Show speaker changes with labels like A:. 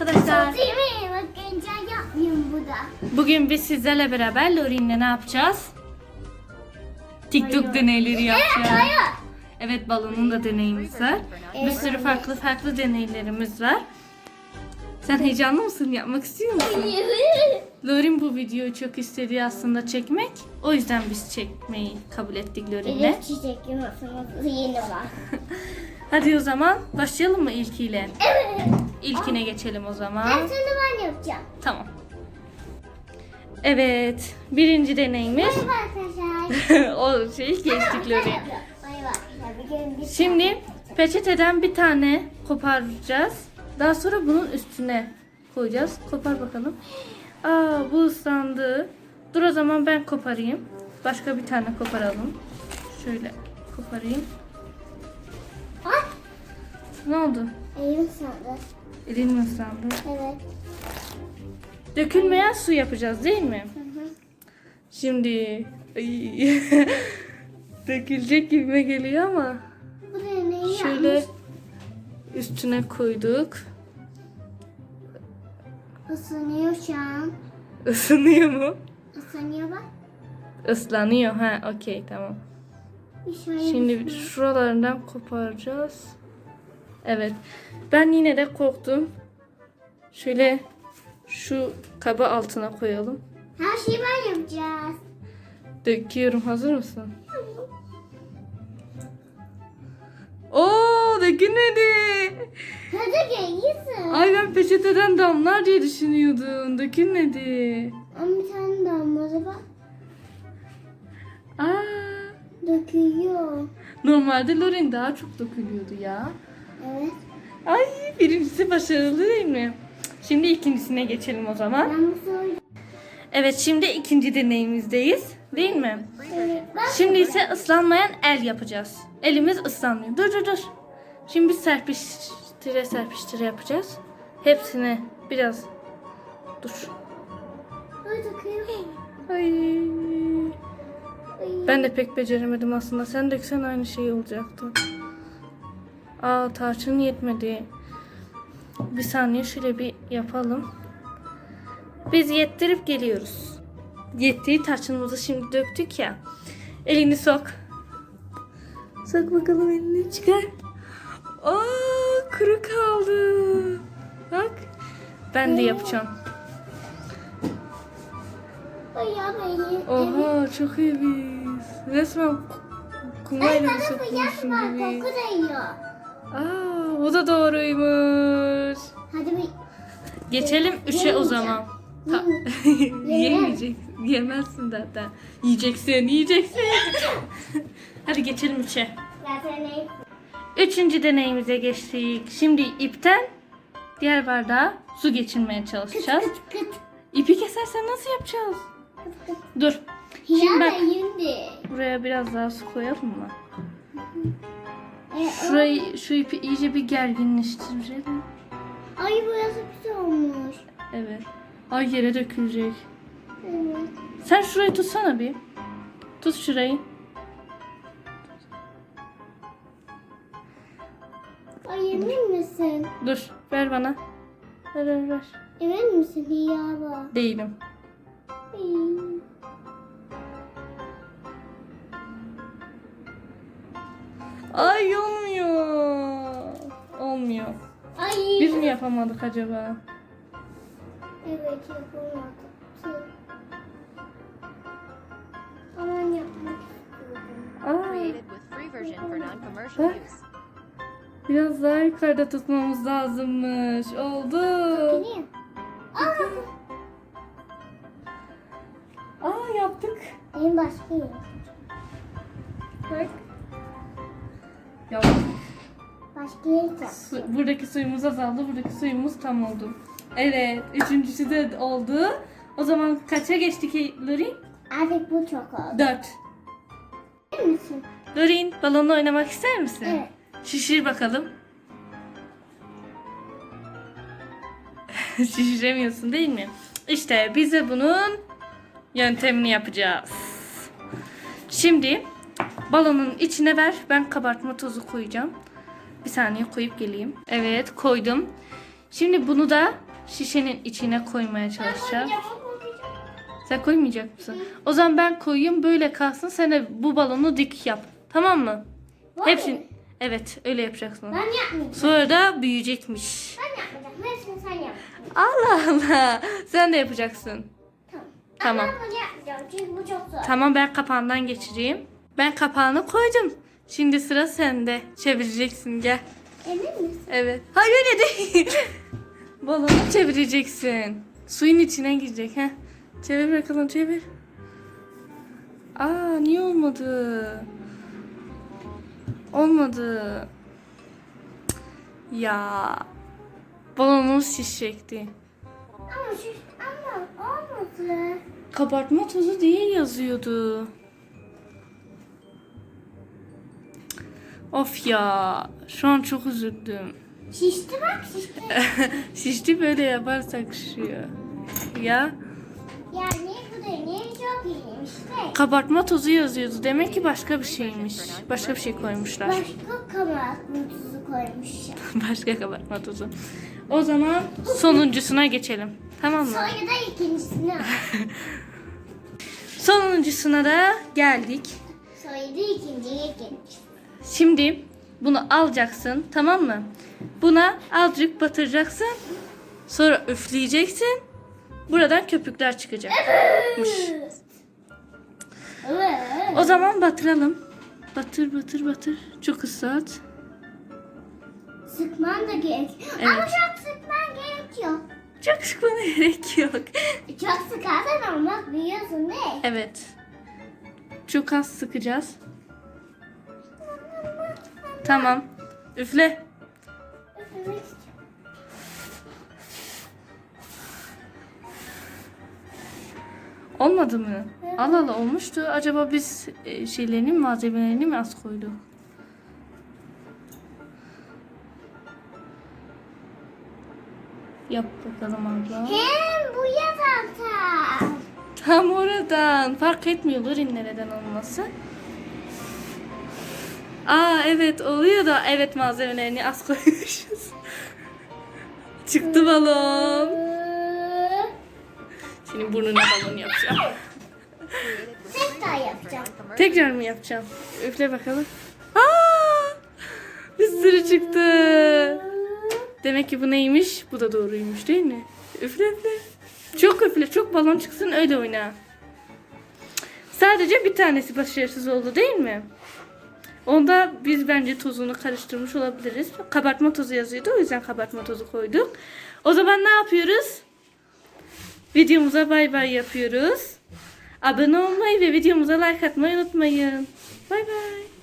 A: arkadaşlar.
B: Değil mi? Yapmıyorum.
A: Bugün biz sizlerle beraber Lorin'le ne yapacağız? TikTok
B: Hayır.
A: deneyleri yapacağız.
B: Hayır.
A: Evet balonun da deneyimiz var. Bir sürü farklı farklı deneylerimiz var. Sen heyecanlı mısın? Yapmak istiyor musun? Lorin bu videoyu çok istedi aslında çekmek. O yüzden biz çekmeyi kabul ettik Lorin'le.
B: Elif çiçek yumurtamız yeni var.
A: Hadi o zaman başlayalım mı ilkiyle?
B: Evet.
A: İlkine geçelim o zaman.
B: Ben sana ben yapacağım.
A: Tamam. Evet. Birinci deneyimiz.
B: Arkadaşlar.
A: o şeyi geçtik
B: bir
A: Şimdi peçeteden bir tane koparacağız. Daha sonra bunun üstüne koyacağız. Kopar bakalım. Aa bu ıslandı. Dur o zaman ben koparayım. Başka bir tane koparalım. Şöyle koparayım.
B: Ay.
A: Ne oldu?
B: Elim sandı.
A: Elin mi ıslandı?
B: Evet.
A: Dökülmeyen su yapacağız değil mi?
B: Hı hı.
A: Şimdi ay, dökülecek gibime geliyor ama
B: neyi
A: şöyle
B: yapmış?
A: üstüne koyduk.
B: Isınıyor şu an.
A: Isınıyor mu?
B: Isınıyor bak.
A: Islanıyor. Ha okey tamam.
B: Şöyle
A: Şimdi şuralarından koparacağız. Evet. Ben yine de korktum. Şöyle şu kaba altına koyalım.
B: Her şeyi ben yapacağız.
A: Döküyorum. Hazır mısın? Oo dökülmedi.
B: Hadi gel iyisin.
A: Ay ben peçeteden damlar diye düşünüyordum. Dökülmedi.
B: Ama bir tane damladı bak.
A: Aa,
B: Döküyor.
A: normalde Lorin daha çok dökülüyordu ya.
B: Evet.
A: Ay birincisi başarılı değil mi? Şimdi ikincisine geçelim o zaman.
B: Ben bu soruyu...
A: Evet şimdi ikinci deneyimizdeyiz. Değil mi?
B: Evet.
A: Şimdi ise ıslanmayan el yapacağız. Elimiz ıslanmıyor. Dur dur dur. Şimdi biz serpiştire serpiştire yapacağız. Hepsini biraz dur.
B: Ay.
A: Ben de pek beceremedim aslında. Sen döksen aynı şey olacaktı. Aa tarçın yetmedi. Bir saniye şöyle bir yapalım. Biz yettirip geliyoruz. Yettiği tarçınımızı şimdi döktük ya. Elini sok. Sok bakalım elini çıkar. Aa kuru kaldı. Bak. Ben de yapacağım.
B: Ay ya beni. Evet.
A: Oha çok iyi biz. Resmen
B: Ay
A: kumayla sokulmuşum
B: yapma.
A: gibi.
B: Değiyor.
A: Aa, bu da doğruymuş.
B: Hadi bir...
A: Geçelim üçe o
B: Yemeyeceğim.
A: zaman. Ta-. Yemeyecek. Yemezsin zaten. Yiyeceksin, yiyeceksin. Hadi geçelim üçe.
B: Zaten ne?
A: Üçüncü deneyimize geçtik. Şimdi ipten diğer bardağa su geçirmeye çalışacağız.
B: Kıt kıt
A: İpi kesersen nasıl yapacağız?
B: kıt kıt.
A: Dur. Şimdi bak buraya biraz daha su koyalım mı? Şurayı, şu ipi iyice bir gerginleştirelim.
B: Ay burası pis olmuş.
A: Evet. Ay yere dökülecek.
B: Evet.
A: Sen şurayı tutsana bir. Tut şurayı.
B: Ay emin misin?
A: Dur. Ver bana. Ver ver ver.
B: Emin misin Hiyaba?
A: Değilim.
B: Ay
A: olmuyor. Olmuyor.
B: Ay.
A: Biz mi yapamadık acaba?
B: Evet yapamadım. Tüh. Aman yapmak istiyorum.
A: Biraz daha yukarıda tutmamız lazımmış. Oldu.
B: Geleyim. Aa.
A: Aa yaptık.
B: En başka yer.
A: Bak. Yaptık.
B: Başka yap.
A: Su- buradaki suyumuz azaldı. Buradaki suyumuz tam oldu. Evet. Üçüncüsü de oldu. O zaman kaça geçtik Lorin?
B: Artık bu çok oldu.
A: Dört.
B: Emin misin?
A: Lorin balonla oynamak ister misin?
B: Evet.
A: Şişir bakalım. Şişiremiyorsun değil mi? İşte biz de bunun yöntemini yapacağız. Şimdi balonun içine ver. Ben kabartma tozu koyacağım. Bir saniye koyup geleyim. Evet koydum. Şimdi bunu da şişenin içine koymaya çalışacağım. Sen koymayacak mısın? O zaman ben koyayım böyle kalsın. Sen de bu balonu dik yap. Tamam mı?
B: Vay.
A: Hepsini. Evet öyle yapacaksın.
B: Ben yapmayacağım.
A: Sonra da büyüyecekmiş.
B: Ben yapmayacağım. Hepsini sen yap.
A: Allah Allah. Sen de yapacaksın.
B: Tamam.
A: Tamam.
B: Ama bunu yapmayacağım çünkü bu çok zor.
A: Tamam ben kapağından geçireyim. Ben kapağını koydum. Şimdi sıra sende. Çevireceksin gel.
B: Emin misin?
A: Evet. Hayır öyle değil. Balonu çevireceksin. Suyun içine girecek. Heh. Çevir bakalım çevir. Aa niye olmadı? Olmadı. Ya. Balonumuz şişecekti.
B: Ama şu ama olmadı.
A: Kabartma tozu diye yazıyordu. Of ya. Şu an çok üzüldüm.
B: Şişti bak şişti.
A: Şişti böyle yaparsak şişiyor. Ya
B: yani bu deney çok iyiymiş de.
A: kabartma tozu yazıyordu. Demek ki başka bir şeymiş. Başka bir şey koymuşlar.
B: Başka kameratlı tuzu koymuşum.
A: başka kabartma tozu. O zaman sonuncusuna geçelim. Tamam mı?
B: Sonra da ikincisini al.
A: Sonuncusuna da geldik.
B: Sonra da ikinciye geç.
A: Şimdi bunu alacaksın tamam mı? Buna azıcık batıracaksın. Sonra üfleyeceksin. Buradan köpükler çıkacakmış.
B: Evet.
A: O zaman batıralım. Batır batır batır. Çok ıslat.
B: Sıkman da gerek.
A: Evet.
B: Ama çok sıkman gerek yok.
A: Çok sıkmana gerek yok.
B: Çok sıkarsan olmaz biliyorsun değil mi?
A: Evet. Çok az sıkacağız. Tamam. Üfle. Olmadı mı? Allah Allah olmuştu. Acaba biz e, şeylerini malzemelerini mi az koyduk? Yap bakalım abla.
B: Hem bu yatakta.
A: Tam oradan. Fark etmiyorlar nereden olması. Aa evet oluyor da evet malzemelerini az koymuşuz. Çıktı balon. Şimdi burnuna balon yapacağım.
B: Tek daha yapacağım.
A: Tekrar mı yapacağım? Üfle bakalım. Aa! Bir sürü çıktı. Demek ki bu neymiş? Bu da doğruymuş değil mi? Üfle üfle. Çok üfle, çok balon çıksın öyle oyna. Sadece bir tanesi başarısız oldu değil mi? Onda biz bence tozunu karıştırmış olabiliriz. Kabartma tozu yazıyordu o yüzden kabartma tozu koyduk. O zaman ne yapıyoruz? Videomuza bay bay yapıyoruz. Abone olmayı ve videomuza like atmayı unutmayın. Bay bay.